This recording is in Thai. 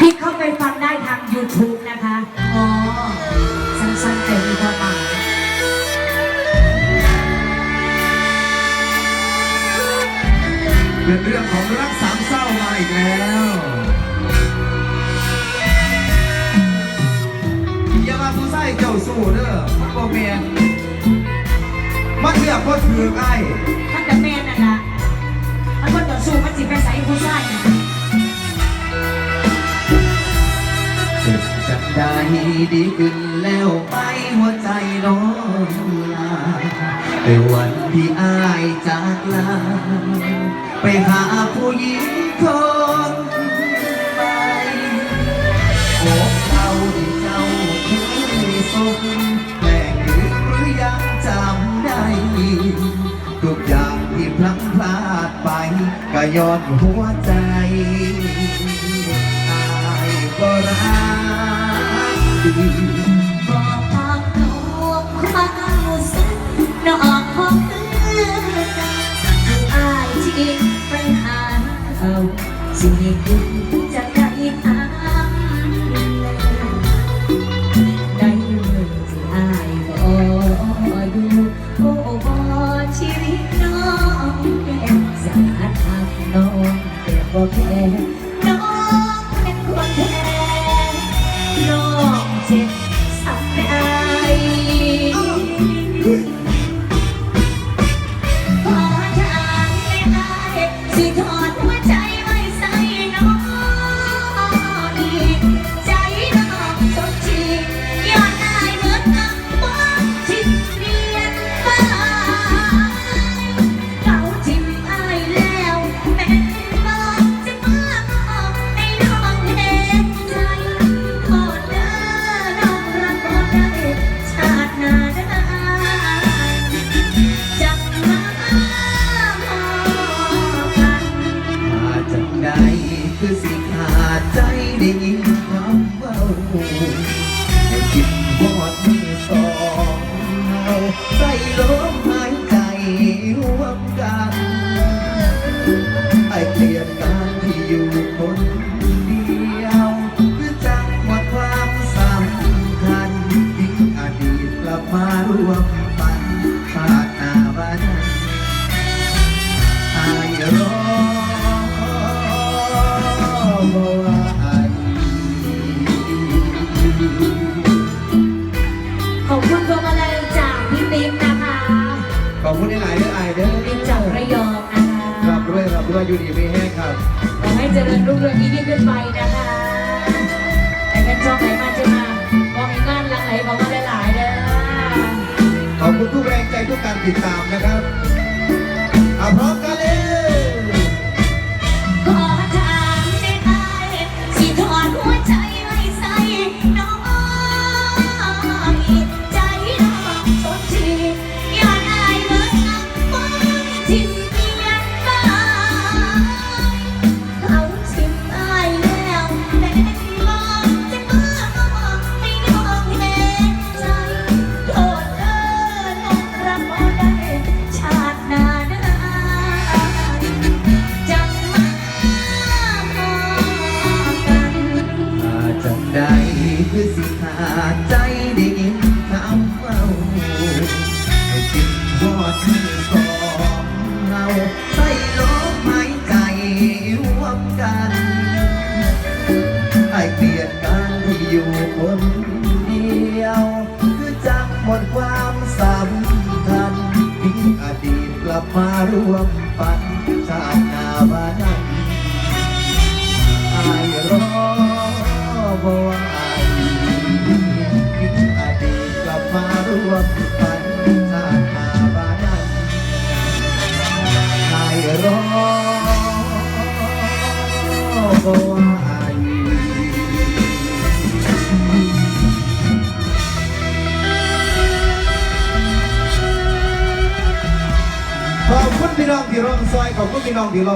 ให้เข้าไปฟังได้ทาง YouTube นะคะ อ๋อ สั้นๆแต่มีความหมายเป็นเรื่องของรักสามเศร้ามาอีกแล้วอย่ามาผู้ใส่เจ้าสู้เด้อมันบ่แม่นมันเลือกบ่ถือไอ้ ด้ดีขึ้นแล้วไปหัวใจน้องลาแต่วันที่อายจากลา ไปหาผู้หญิงคนใหม่โอ้เจ้าที่เจ้าเคยสมแม่งลืมหรือยังจำได้ ทุกอย่างที่พลั้งพลาดไปก็ย้อนหัวใจ บอกปากนกความรู้สึกนอกของเธอถึงอายที่ไปหาเขาสิคุณจะได้ทำได้เลยที่อายก็ดูโอ้บอชีวิตน้องแก่สาหัสน้องแต่บ่แค่ คือสิขาดใจได้ยินคำเว้าให้คิดฮอดมือสองเอาใส่ลมหายใจร่วมกัน วยรับด้วยอยู่ดีไม่แห้งครับขอให้เจริญรุ่งเรืองยิ่งขึ้นไปนะคะแต่เป็นช่องไหนมาจะมาบอกให้งานหลังไหนบอกว่าหลายๆเด้อขอบคุณทุกแรงใจทุกการติดตามนะครับ ใจได้ยินคำเว้าให้คิดฮอดมือสองเฮาใส่ลมหายใจร่วมกันไอเกลียดการที่อยู่คนเดียว คือจักหมดความสำคัญทิ้งอดีตกลับมารวมฝันชาตินาวันายรอบ่ไหวขอบคุณพี่น้องที่ร่วมซอยขอบคุณพี่น้องที่ร่วม